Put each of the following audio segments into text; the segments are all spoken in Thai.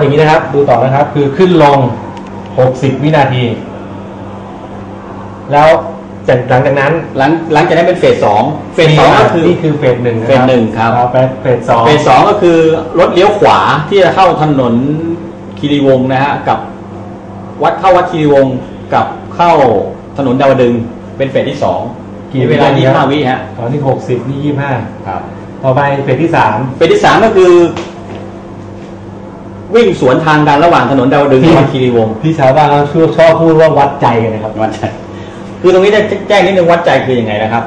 อย่างนี้นะครับ ดูต่อนะครับ คือขึ้นลง 60 วินาที แล้วจากหลังจากนั้นหลังหลังจากนั้นเป็นเฟสสองเฟสสองก็คือนี่คือเฟสหนึ่งะเฟสหนึ่งครับเอาไปเฟสสองเฟสสองก็คือรถเลี้ยวขวาที่จะเข้าถนนคีรีวงศ์นะฮะกับวัดเข้าวัดคีรีวงศ์กับเข้าถนนดาวดึงส์เป็นเฟสที่สองกี่เวลาวินาทีครับ25วิฮะตอนที่60นี่ครับ25ต่อไปเฟสที่สามเฟสที่สามก็คือ วิ่งสวนทางกันระหว่างถนนดาวดึงส์กับวัดคีรีวงศ์ที่ชาวบ้านเขาชอบชอบพูดว่าวัดใจกันนะครับวัดใจคือตรงนี้จะแจ้งนิดนึงวัดใจคือยังไงนะครับ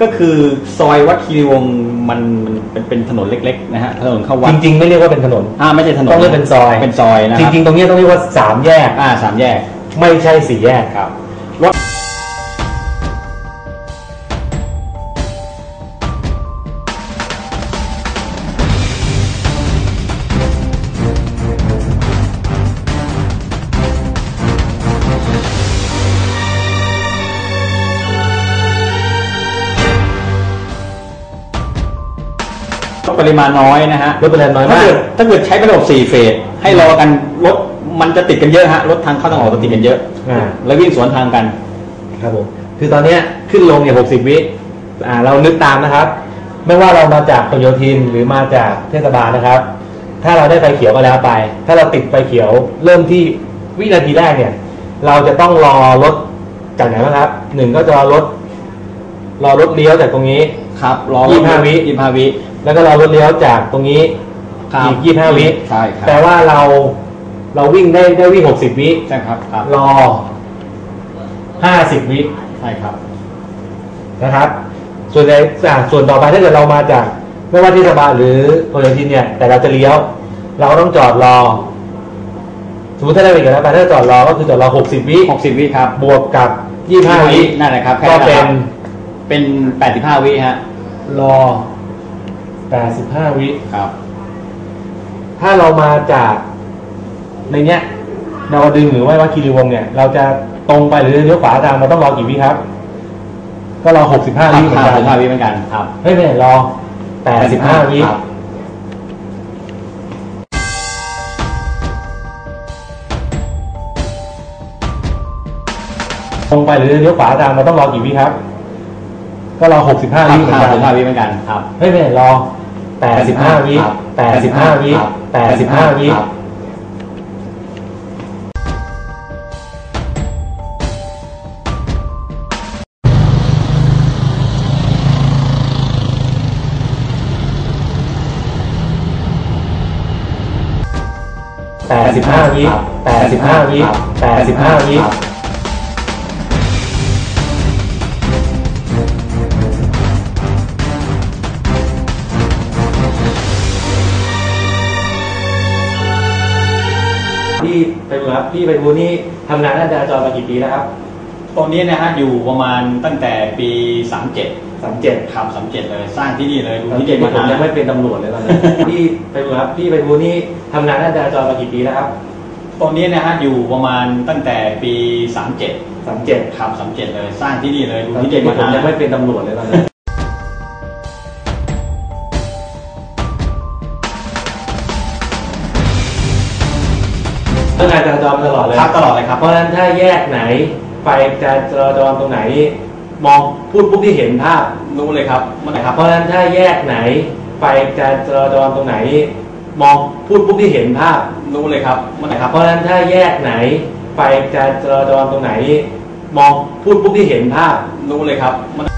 ก็คือซอยวัดคีรีวงศ์มันมันเป็นเป็นถนนเล็กๆนะฮะถนนเข้าวัดจริงๆ ไม่เรียกว่าเป็นถนนอ่าไม่ใช่ถนนต้องเรียกเป็นซอยเป็นซอยนะคจรับริงๆ ตรงนี้ต้องเรียกว่าสามแยกอ่าสามแยก ไม่ใช่สี่แยกครับ ปริมาณน้อยนะฮะรถปริมาณน้อยมาก ถ้าเกิดถ้าเกิดใช้ระบบสี่เฟสให้รอกันรถมันจะติดกันเยอะฮะรถทางเข้าทางออกจะติดกันเยอะอ่า แล้ววิ่งสวนทางกัน ครับผมคือตอนเนี้ยขึ้นลงเนี่ย60วิอ่าเรานึกตามนะครับ ไม่ว่าเรามาจากพหลโยธินหรือมาจากเทศบาลนะครับ ถ้าเราได้ไฟเขียวก็แล้วไป ถ้าเราติดไฟเขียว เริ่มที่วินาทีแรกเนี่ย เราจะต้องรอรถจากไหนบ้างครับหนึ่งก็จะรอรถรอรถเลี้ยวจากตรงนี้ ครับรอยี่สิบห้าวิ ยี่สิบห้าวิ แล้วก็รอรถเลี้ยวจากตรงนี้ครับอีกยี่สิบห้าวิใช่ครับ แปลว่าเราเราวิ่งได้ได้วิ่งหกสิบวิใช่ครับครับรอห้าสิบวิใช่ครับ นะครับ ส่วนในอ่าส่วนต่อไปถ้าเกิดเรามาจาก ไม่ว่าที่สบาลหรือโพลิทินเนี่ย แต่เราจะเลี้ยว เราก็ต้องจอดรอ สมมติถ้าได้ไปกันแล้วไปถ้าจอดรอก็คือจอดรอหกสิบวิหกสิบวิครับบวกกับยี่ห้าวินั่นแหละครับแค่ก็นั้นแหละเป็คนรับเป็นแปดสิบห้าวิฮะ รอ แปดสิบห้าวิ ครับ ถ้าเรามาจากในเนี้ยดาวดึงส์หรือว่าวัดคีรีวงศ์เนี่ย เราจะตรงไปหรือเลี้ยวขวาตามเราต้องรอกี่วิครับ ก็รอหกสิบห้าวิเหมือนห้ากัสิบห้าวินเหมือนกันครับ เฮ้ยไม่ใช่รอแปดสิบห้าวิครับตรงไปหรือเลี้ยวขวาตามเราต้องรอกี่วิครับ ก็รอหกสิบห้าวิเหมือนห้ากันสิบห้าวิเหมือนกันครับเฮ้ยไม่ใช่รอแปดสิบห้าวิครับแปดสิบห้าวิครับแปดสิบห้าวิครับแปดสิบห้าวิแปดสิบห้าวิแปดสิบห้าวิ พี่ไปดูครับพี่ไปดูนี่ทำงานด้านจราจรมากี่ปีแล้วครับตอนนี้นะฮะอยู่ประมาณตั้งแต่ปีสามเจ็ดสามเจ็ดครับสามเจ็ดเลยสร้างที่นี่เลยดูสามที่เจ็ดนี่ผมมายังไม่เป็นตำรวจเลยตอนนั้นพี่ไปดูครับพี่ไปดูนี่ทำงานด้านจราจรมากี่ปีแล้วครับตอนนี้นะฮะอยู่ประมาณตั้งแต่ปีสามเจ็ดสามเจ็ดครับสามเจ็ดเลยสร้างที่นี่เลยดูสามที่เจ็ดนี่ผมมายังไม่เป็นตำรวจเลยตอนนั้น เรื่องงานจราจรมาตลอดเลย ครับตลอดเลยครับเพราะฉะนั้นถ้าแยกไหนไฟจราจรตรงไหน มองพูดปุ๊บที่เห็นภาพรู้เลยครับเมื่อไหร่ครับ เพราะฉะนั้นถ้าแยกไหนไฟจราจรตรงไหน มองพูดปุ๊บที่เห็นภาพรู้เลยครับเมื่อไหร่ครับเพราะฉะนั้นถ้าแยกไหนไฟจราจรตรงไหน มองพูดปุ๊บที่เห็นภาพรู้เลยครับเมื่อไหร่